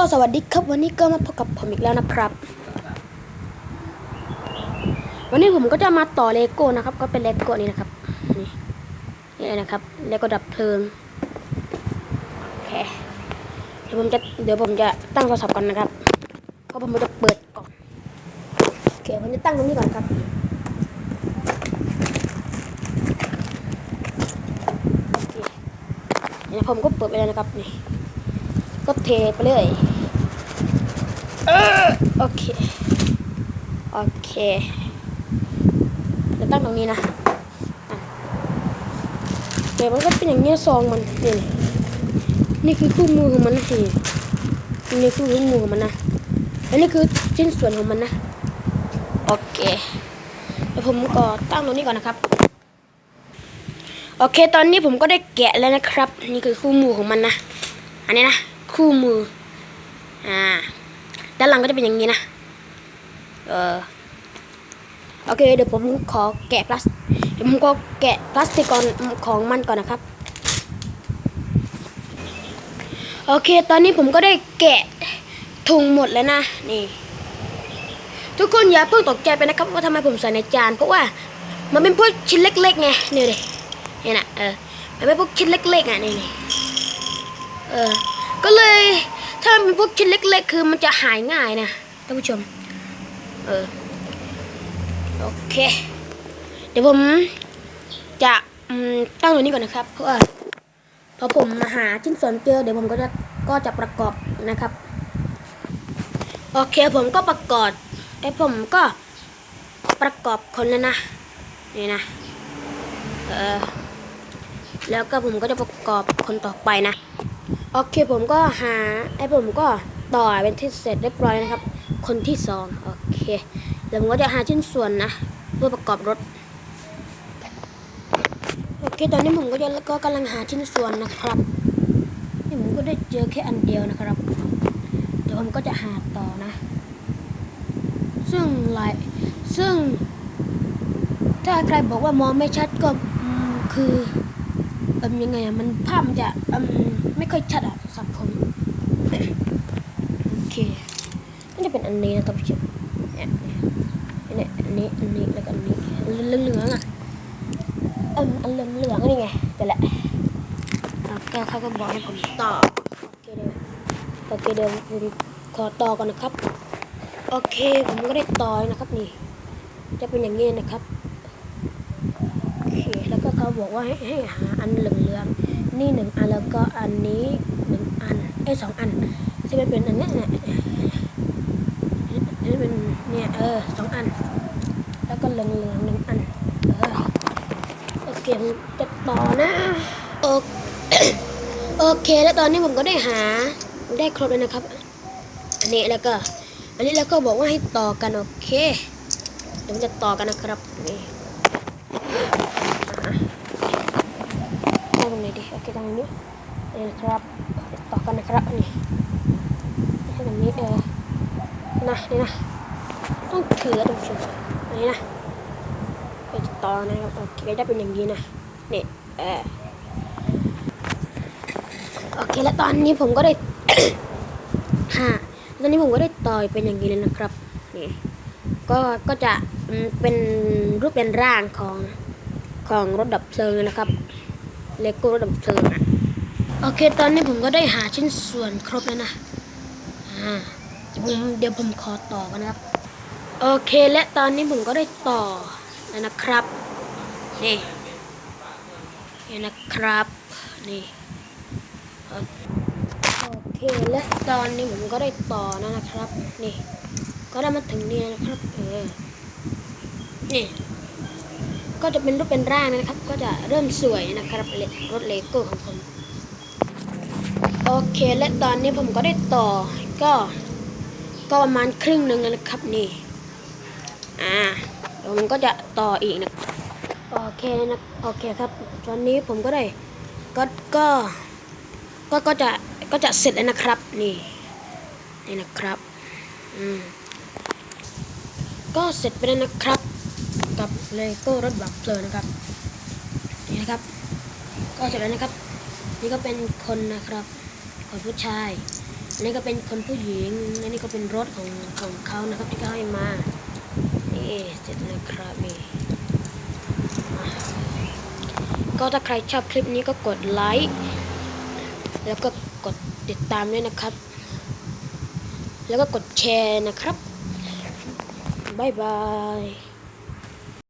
สวัสดีครับวันนี้ก็มาพบกับผมอีกแล้วนะครับ วันนี้ผมก็จะมาต่อเลโก้นะครับ ก็เป็นเลโก้นี้นะครับนี่นี่นะครับเลโก้ดับเพลิงโอเคเดี๋ยวผมจะเดี๋ยวผมจะตั้งโทรศัพท์ก่อนนะครับเพราะผมจะเปิดก่อนโอเคผมจะตั้งตรงนี้ก่อนครับโอเคเดี๋ยวผมก็เปิดไปแล้วนะครับนี่ก็เทไปเลยเออ โอเค โอเคจะตั้งตรงนี้นะอะเดี๋ยวมันก็เป็นอย่างเงี้ยซองมันนี่นี่คือคู่มือของมันนะนี่นี่คือคู่มือของมันนะและนี่คือชิ้นส่วนของมันนะโอเคเดี๋ยวผมก็ตั้งตรงนี้ก่อนนะครับ โอเค ตอนนี้ผมก็ได้แกะแล้วนะครับ นี่คือคู่มือของมันนะ อันนี้นะ คู่มือ อ่า ด้านหลังก็จะเป็นอย่างนี้นะ เออโอเค เดี๋ยวผมขอแกะพลาสเดี๋ยวผมก็แกะพลาสติกก่อนของมันก่อนนะครับ โอเค ตอนนี้ผมก็ได้แกะถุงหมดแล้วนะ นี่ ทุกคนอย่าเพิ่งตกใจไปนะครับ ว่าทำไมผมใส่ในจาน เพราะว่ามันเป็นพวกชิ้นเล็กๆไงนี่เลยนี่นะเออมันเป็นพวกชิ้นเล็กๆอะนี่นี่เออก็เลย ถ้ามันเป็นพวกชิ้นเล็ก ๆ คือมันจะหายง่ายนะท่านผู้ชม เออ โอเค เดี๋ยวผมจะมตั้งตรงนี้ก่อนนะครับ เพราะว่าพอผมมาหาชิ้นส่วนเจอเดี๋ยวผมก็จะก็จะประกอบนะครับ โอเคผมก็ประกอบไอ้ผมก็ประกอบคนแล้วนะนี่นะเออแล้วก็ผมก็จะประกอบคนต่อไปนะ โอเคผมก็หาไอ้ผมก็ต่อเป็นที่เสร็จเรียบร้อยนะครับ คนที่สองโอเคแล้วผมก็จะหาชิ้นส่วนนะเพื่อประกอบรถโอเคตอนนี้ผมก็จะก็กำลังหาชิ้นส่วนนะครับนี่ผมก็ได้เจอแค่อันเดียวนะครับ เดี๋ยวผมก็จะหาต่อนะ ซึ่งหลายซึ่ง ถ้าใครบอกว่ามองไม่ชัดก็คือ เอมยังไงอะมันภาพมันจะเอมไม่ค่อยชัดอะสับผมโอเคน่าจะเป็นอันนี้นะท่านผู้ชมเนี่ยเนี่ยอันนี้อันนี้แล้วก็อันนี้เหลืองเหลืองอะเอมอันเหลืองเหลืองๆนี่ไงแต่แหละแล้วก็เขาก็บอกให้ผมต่อโอเคเดี๋ยวโอเคเดี๋ยวผมขอต่อก่อนนะครับ โอเคผมก็ได้ต่อแล้วนะครับนี่ จะเป็นอย่างนี้นะครับ เขาบอกว่าให้ให้หาอันเหลืองๆนี่หนึ่งอันแล้วก็อันนี้หนึ่งอันไอ้สองอันจะเป็นเป็นอันนี้เนี่ยอันนี้เป็นเนี่ยเออสองอัน แล้วก็เหลืองๆหนึ่งอันเออโอเคผมจะต่อนะโอโอเค แล้วตอนนี้ผมก็ได้หาได้ครบแล้วนะครับ อันนี้แล้วก็อันนี้แล้วก็บอกว่าให้ต่อกันโอเคเดี๋ยวจะต่อกันนะครับนี่ ตั้งตรงไหนดีโอเคตั้งตรงนี้นี่นะครับต่อกันนะครับนี่ให้ตรงนี้เออนะนี่นะต้องถือตรงชุดอันนี้นะเดี๋ยวจะต่อนะครับโอเคได้เป็นอย่างนี้นะนี่เออโอเคแล้วตอนนี้ผมก็ได้ฮะตอนนี้ผมก็ได้ต่อยเป็นอย่างนี้เลยนะครับนี่ก็ก็จะ เป็นรูปเป็นร่างของของรถดับเพลิงนะครับเลโก้รถดับเพลิงอะโอเค ตอนนี้ผมก็ได้หาชิ้นส่วนครบแล้วนะอ่าเดี๋ยวผมเดี๋ยวผมขอต่อกันนะครับ โอเคและตอนนี้ผมก็ได้ต่อแล้วนะครับนี่นี่นะครับนี่โอเคและตอนนี้ผมก็ได้ต่อแล้วนะครับ นี่ ก็ได้มาถึงนี่นะครับเออ นี่ก็จะเป็นรูปเป็นร่างนะครับ ก็จะเริ่มสวยนะครับรถเลโก้ของผมโอเคและตอนนี้ผมก็ได้ต่อก็ก็ประมาณครึ่งหนึ่งแล้วนะครับนี่อ่าเดี๋ยวผมก็จะต่ออีกนะโอเคนะโอเคครับตอนนี้ผมก็ได้ก็ก็ก็ก็จะก็จะเสร็จแล้วนะครับนี่นี่นะครับอืมก็เสร็จไปแล้วนะครับ กับเลโก้รถบักเพลิงนะครับนี่นะครับ ก็เสร็จแล้วนะครับ นี่ก็เป็นคนนะครับคนผู้ชายอันนี้ก็เป็นคนผู้หญิงอันนี้ก็เป็นรถของของเขานะครับที่เขาให้มานี่เสร็จแล้วครับนี่ก็ถ้าใครชอบคลิปนี้ก็กดไลค์แล้วก็กดติดตามด้วยนะครับ แล้วก็กดแชร์นะครับ บ๊ายบาย